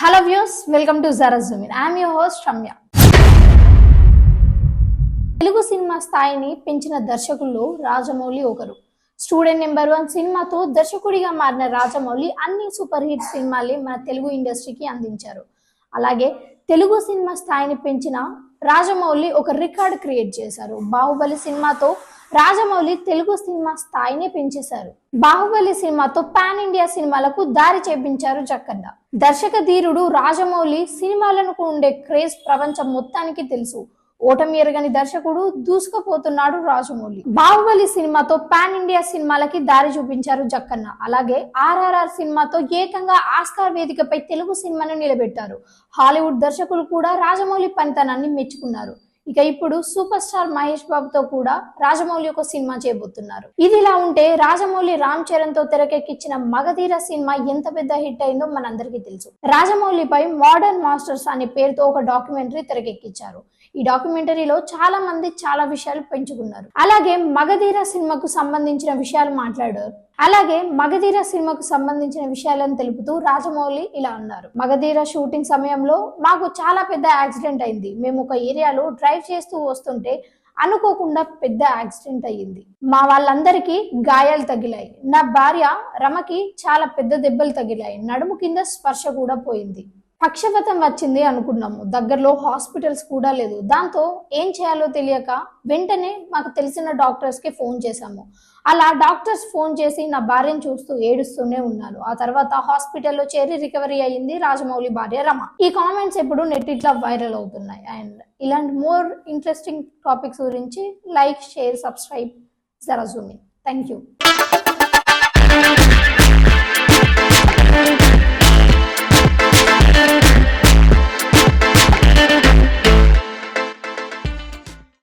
Hello views welcome to జరజుమిన్ I'm you host Ramya Telugu cinema స్థాయిని పెంచిన దర్శకుల్లో రాజమౌళి ఒకరు. Student number one సినిమాతో దర్శకుడిగా మారిన రాజమౌళి అన్ని సూపర్ హిట్ సినిమాలే మన తెలుగు ఇండస్ట్రీకి అందించారు. అలాగే తెలుగు సినిమా స్థాయిని పెంచిన రాజమౌళి ఒక రికార్డ్ క్రియేట్ చేశారు. బాహుబలి సినిమాతో రాజమౌళి తెలుగు సినిమా స్థాయిని పెంచేశారు. బాహుబలి సినిమాతో పాన్ ఇండియా సినిమాలకు దారి చేపించారు జక్కన్న. దర్శక ధీరుడు రాజమౌళి సినిమాలను ఉండే క్రేజ్ ప్రపంచం మొత్తానికి తెలుసు. ఓటమి ఎరగని దర్శకుడు దూసుకుపోతున్నాడు రాజమౌళి. బాహుబలి సినిమాతో పాన్ ఇండియా సినిమాలకి దారి చూపించారు జక్కన్న. అలాగే ఆర్ఆర్ఆర్ సినిమాతో ఏకంగా ఆస్కార్ వేదికపై తెలుగు సినిమాను నిలబెట్టారు. హాలీవుడ్ దర్శకులు కూడా రాజమౌళి పనితనాన్ని మెచ్చుకున్నారు. ఇక ఇప్పుడు సూపర్ స్టార్ మహేష్ బాబుతో కూడా రాజమౌళి ఒక సినిమా చేయబోతున్నారు. ఇది ఇలా ఉంటే రాజమౌళి రామ్ చరణ్తో తెరకెక్కించిన మగధీర సినిమా ఎంత పెద్ద హిట్ అయిందో మనందరికీ తెలుసు. రాజమౌళిపై మోడర్న్ మాస్టర్స్ అనే పేరుతో ఒక డాక్యుమెంటరీ తెరకెక్కించారు. ఈ డాక్యుమెంటరీలో చాలా మంది చాలా విషయాలు పెంచుకున్నారు. అలాగే మగధీర సినిమాకు సంబంధించిన విషయాలు మాట్లాడారు. అలాగే మగధీర సినిమాకు సంబంధించిన విషయాలను తెలుపుతూ రాజమౌళి ఇలా అన్నారు. మగధీర షూటింగ్ సమయంలో మాకు చాలా పెద్ద యాక్సిడెంట్ అయింది. మేము ఒక ఏరియాలో డ్రైవ్ చేస్తూ వస్తుంటే అనుకోకుండా పెద్ద యాక్సిడెంట్ అయ్యింది. మా వాళ్ళందరికీ గాయాలు తగిలాయి. నా భార్య రమకి చాలా పెద్ద దెబ్బలు తగిలాయి. నడుము కింద స్పర్శ కూడా పోయింది. పక్షపతం వచ్చింది అనుకున్నాము. దగ్గరలో హాస్పిటల్స్ కూడా లేదు. దాంతో ఏం చేయాలో తెలియక వెంటనే మాకు తెలిసిన డాక్టర్స్కి ఫోన్ చేశాము. అలా డాక్టర్స్ ఫోన్ చేసి నా భార్యను చూస్తూ ఏడుస్తూనే ఉన్నారు. ఆ తర్వాత హాస్పిటల్లో చేరి రికవరీ అయ్యింది రాజమౌళి భార్య రమ. ఈ కామెంట్స్ ఇప్పుడు నెట్ ఇట్లా వైరల్ అవుతున్నాయి. అండ్ ఇలాంటి మోర్ ఇంట్రెస్టింగ్ టాపిక్స్ గురించి లైక్ షేర్ సబ్స్క్రైబ్ జరా థ్యాంక్ యూ